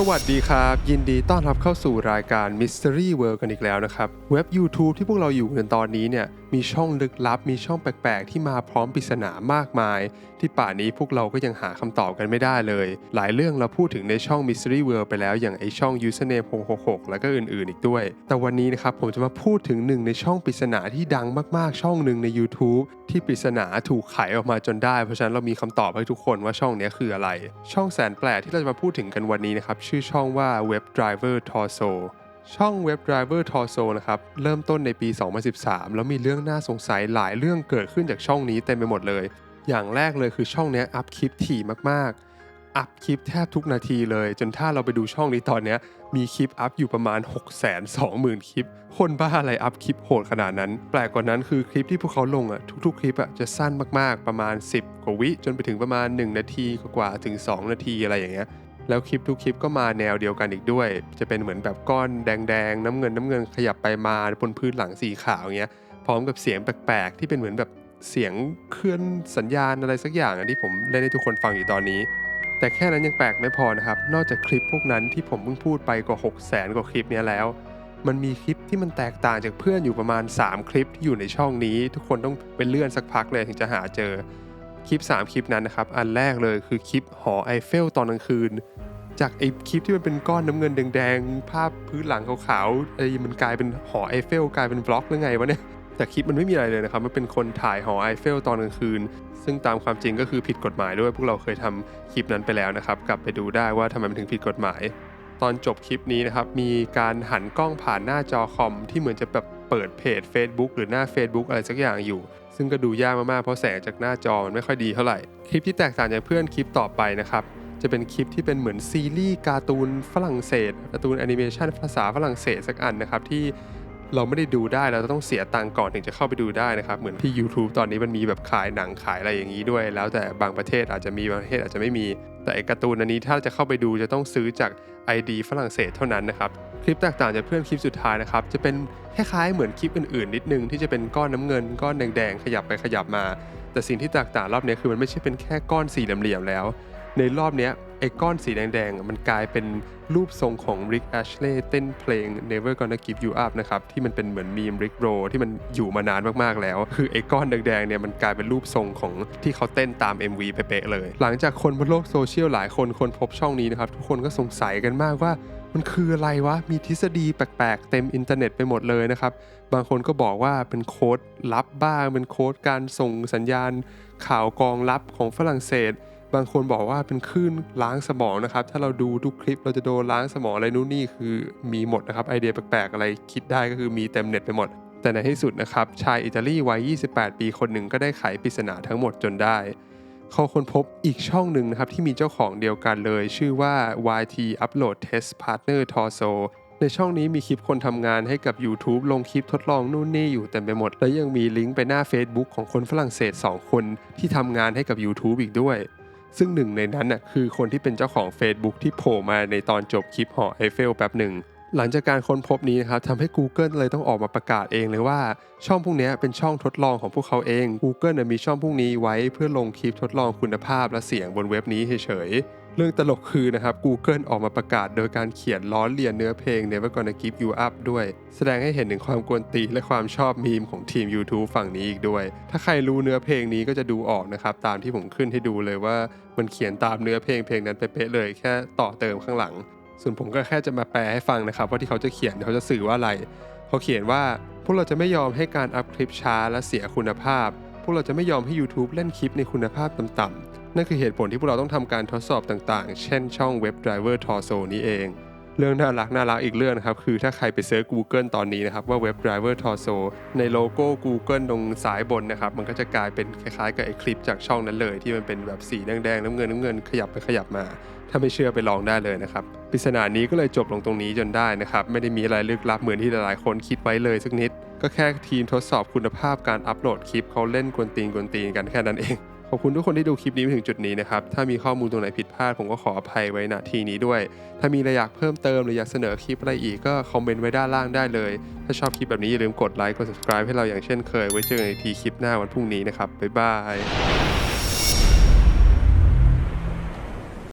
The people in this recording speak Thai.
สวัสดีครับ ยินดีต้อนรับเข้าสู่รายการ Mystery World กันอีกแล้วนะครับ เว็บ YouTube ที่พวกเราอยู่กันตอนนี้เนี่ยมีช่องลึกลับ มีช่องแปลกๆ ที่มาพร้อมปริศนามากมาย ที่ป่านี้พวกเราก็ยังหาคำตอบกันไม่ได้เลย หลายเรื่องเราพูดถึงในช่อง Mystery World ไปแล้วอย่างไอช่อง Username 666 แล้วก็อื่นๆ อีกด้วย แต่วันนี้นะครับผมจะมาพูดถึงหนึ่งในช่องปริศนาที่ดังมากๆ ช่องหนึ่งใน YouTube ที่ปริศนาถูกไขออกมาจนได้ เพราะฉะนั้นเรามีคำตอบให้ทุกคนว่าช่องนี้คืออะไร ช่องแสนแปลกที่เราจะมาพูดถึงกันวันนี้นะครับชื่อช่องว่า Web Driver Torso ช่อง Web Driver Torso นะครับเริ่มต้นในปี 2013 แล้วมีเรื่องน่าสงสัยหลายเรื่องเกิดขึ้นจากช่องนี้เต็มไปหมดเลย อย่างแรกเลยคือช่องนี้อัพคลิปถี่มากๆ อัพคลิปแทบทุกนาทีเลย จนถ้าเราไปดูช่องนี้ตอนนี้มีคลิปอัพอยู่ประมาณ 6 2 0 0 0 0 คลิป คนบ้าอะไรอัพคลิปโหดขนาดนั้น แปลกกว่านั้นคือคลิปที่พวกเขาลงอะทุกๆ คลิปอะจะสั้นมากๆประมาณ 10 กว่าวิจนไปถึงประมาณ 1 นาทีกว่าถึง 2 นาทีอะไรอย่างเงี้ย แล้วคลิปทุกคลิปก็มาแนวเดียวกันอีกด้วย จะเป็นเหมือนแบบก้อนแดงๆ น้ำเงินน้ำเงินขยับไปมาบนพื้นหลังสีขาวอย่างเงี้ยพร้อมกับเสียงแปลกๆ ที่เป็นเหมือนแบบเสียงเคลื่อนสัญญาณอะไรสักอย่างอะที่ผมเล่นให้ทุกคนฟังอยู่ตอนนี้ แต่แค่นั้นยังแปลกไม่พอนะครับ นอกจากคลิปพวกนั้นที่ผมเพิ่งพูดไปกว่า 6 0แสนกว่าคลิปเนี้ยแล้ว มันมีคลิปที่มันแตกต่างจากเพื่อนอยู่ประมาณ 3 คลิปที่อยู่ในช่องนี้ ทุกคนต้องไปเลื่อนสักพักเลยถึงจะหาเจอ คลิป 3 คลิปนั้นนะครับ อันแรกเลยคือคลิปหอไอเฟลตอนกลางคืน จากไอคลิปที่มันเป็นก้อนน้ำเงินแดงๆ ภาพพื้นหลังขาวๆไอมันกลายเป็นหอไอเฟลกลายเป็นบล็อกหรือไงวะเนี่ยแต่คลิปมันไม่มีอะไรเลยนะครับ มันเป็นคนถ่ายหอไอเฟลตอนกลางคืน ซึ่งตามความจริงก็คือผิดกฎหมายด้วย พวกเราเคยทำคลิปนั้นไปแล้วนะครับ กลับไปดูได้ว่าทำไมมันถึงผิดกฎหมาย ตอนจบคลิปนี้นะครับ มีการหันกล้องผ่านหน้าจอคอมที่เหมือนจะแบบ เปิดเพจ Facebook หรือหน้า Facebook อะไรสักอย่างอยู่ ซึ่งก็ดูยากมากๆ เพราะแสงจากหน้าจอมันไม่ค่อยดีเท่าไหร่ คลิปที่แตกต่างจากเพื่อนคลิปต่อไปนะครับ จะเป็นคลิปที่เป็นเหมือนซีรีส์การ์ตูนฝรั่งเศสการ์ตูนแอนิเมชันภาษาฝรั่งเศสสักอันนะครับที่ เราไม่ได้ดูได้เราต้องเสียตังค์ก่อนถึงจะเข้าไปดูได้นะครับ เหมือนที่ YouTube ตอนนี้มันมีแบบขายหนังขายอะไรอย่างนี้ด้วย แล้วแต่บางประเทศอาจจะมีบางประเทศอาจจะไม่มี แต่ไอ้การ์ตูนอันนี้ถ้าจะเข้าไปดูจะต้องซื้อจาก ID ฝรั่งเศสเท่านั้นนะครับคลิปแตกต่างจากเพื่อนคลิปสุดท้ายนะครับจะเป็นคล้ายๆเหมือนคลิปอื่นๆ นิดนึงที่จะเป็นก้อนน้ำเงินก้อนแดงๆขยับไปขยับมา แต่สิ่งที่แตกต่างรอบนี้คือมันไม่ใช่เป็นแค่ก้อนสี่เหลี่ยมๆแล้ว ในรอบนี้ ไอ้ก้อนสีแดงๆ มันกลายเป็นรูปทรงของ Rick Ashley เต้นเพลง Never Gonna Give You Up นะครับ ที่มันเป็นเหมือนมีม Rick Roll ที่มันอยู่มานานมากๆแล้ว คือไอ้ก้อนแดงๆเนี่ยมันกลายเป็นรูปทรงของที่เขาเต้นตาม MV เป๊ะเลย หลังจากคนบนโลกโซเชียลหลายคนคนพบช่องนี้นะครับ ทุกคนก็สงสัยกันมากว่ามันคืออะไรวะ มีทฤษฎีแปลกๆ เต็มอินเทอร์เน็ตไปหมดเลยนะครับ บางคนก็บอกว่าเป็นโค้ดลับบ้าง เป็นโค้ดการส่งสัญญาณข่าวกองลับของฝรั่งเศส บางคนบอกว่าเป็นคลื่นล้างสมองนะครับ ถ้าเราดูทุกคลิปเราจะโดนล้างสมองอะไรนู่นนี่คือมีหมดนะครับ ไอเดียแปลกๆ อะไรคิดได้ก็คือมีเต็มเน็ตไปหมด แต่ในที่สุดนะครับ ชายอิตาลีวัย 28 ปีคนหนึ่งก็ได้ไขปริศนาทั้งหมดจนได้ เขาค้นพบอีกช่องหนึ่งนะครับ ที่มีเจ้าของเดียวกันเลย ชื่อว่า YT Upload Test Partner Torso ในช่องนี้มีคลิปคนทำงานให้กับ YouTube ลงคลิปทดลองนู่นนี่อยู่เต็มไปหมด และยังมีลิงก์ไปหน้า Facebook ของคนฝรั่งเศส 2 คนที่ทำงานให้กับ YouTube อีกด้วย ซึ่งหนึ่งในนั้นน่ะคือคนที่เป็นเจ้าของ Facebook ที่โผล่มาในตอนจบคลิปหอไอเฟลแป๊บหนึ่งหลังจากการค้นพบนี้นะครับทำให้ Google เลยต้องออกมาประกาศเองเลยว่า ช่องพวกนี้เป็นช่องทดลองของพวกเขาเอง Google มีช่องพวกนี้ไว้เพื่อลงคลิปทดลองคุณภาพและเสียงบนเว็บนี้เฉยๆ เรื่องตลกคือนะครับ Google ออกมาประกาศโดยการเขียนล้อเลียนเนื้อเพลง Never Gonna Give You Up ด้วย แสดงให้เห็นถึงความกวนตีและความชอบมีมของทีม YouTube ฝั่งนี้อีกด้วย ถ้าใครรู้เนื้อเพลงนี้ก็จะดูออกนะครับ ตามที่ผมขึ้นให้ดูเลยว่ามันเขียนตามเนื้อเพลงเพลงนั้นเป๊ะเลยแค่ต่อเติมข้างหลัง ส่วนผมก็แค่จะมาแปลให้ฟังนะครับว่าที่เขาจะเขียนเขาจะสื่อว่าอะไรเขาเขียนว่าพวกเราจะไม่ยอมให้การอัพคลิปช้าและเสียคุณภาพ พวกเราจะไม่ยอมให้ YouTube เล่นคลิปในคุณภาพต่ำๆ นั่นคือเหตุผลที่พวกเราต้องทำการทดสอบต่างๆ เช่นช่อง Web Driver Torso นี้เอง เรื่องน่ารักน่ารักอีกเรื่องนะครับ คือถ้าใครไปเซิร์ช Google ตอนนี้นะครับว่า Web Driver Torso ในโลโก้ Google ตรงซ้ายบนนะครับ มันก็จะกลายเป็นคล้ายๆกับไอคลิปจากช่องนั้นเลย ที่มันเป็นแบบสีแดงๆน้ำเงินน้ำเงินขยับไปขยับมา ถ้าไม่เชื่อไปลองได้เลยนะครับปริศนานี้ก็เลยจบลงตรงนี้จนได้นะครับไม่ได้มีอะไรลึกลับเหมือนที่หลายๆคนคิดไว้เลยสักนิด ก็แค่ทีมทดสอบคุณภาพการอัปโหลดคลิปเขาเล่นกวนตีนกวนตีนกันแค่นั้นเอง ขอบคุณทุกคนที่ดูคลิปนี้มาถึงจุดนี้นะครับ ถ้ามีข้อมูลตรงไหนผิดพลาดผมก็ขออภัยไว้ณทีนี้ด้วย ถ้ามีอะไรอยากเพิ่มเติมหรืออยากเสนอคลิปอะไรอีกก็คอมเมนต์ไว้ด้านล่างได้เลย ถ้าชอบคลิปแบบนี้อย่าลืมกดไลค์กด subscribe ให้เราอย่างเช่นเคย ไว้เจอกันอีกทีคลิปหน้าวันพรุ่งนี้นะครับ บ๊ายบาย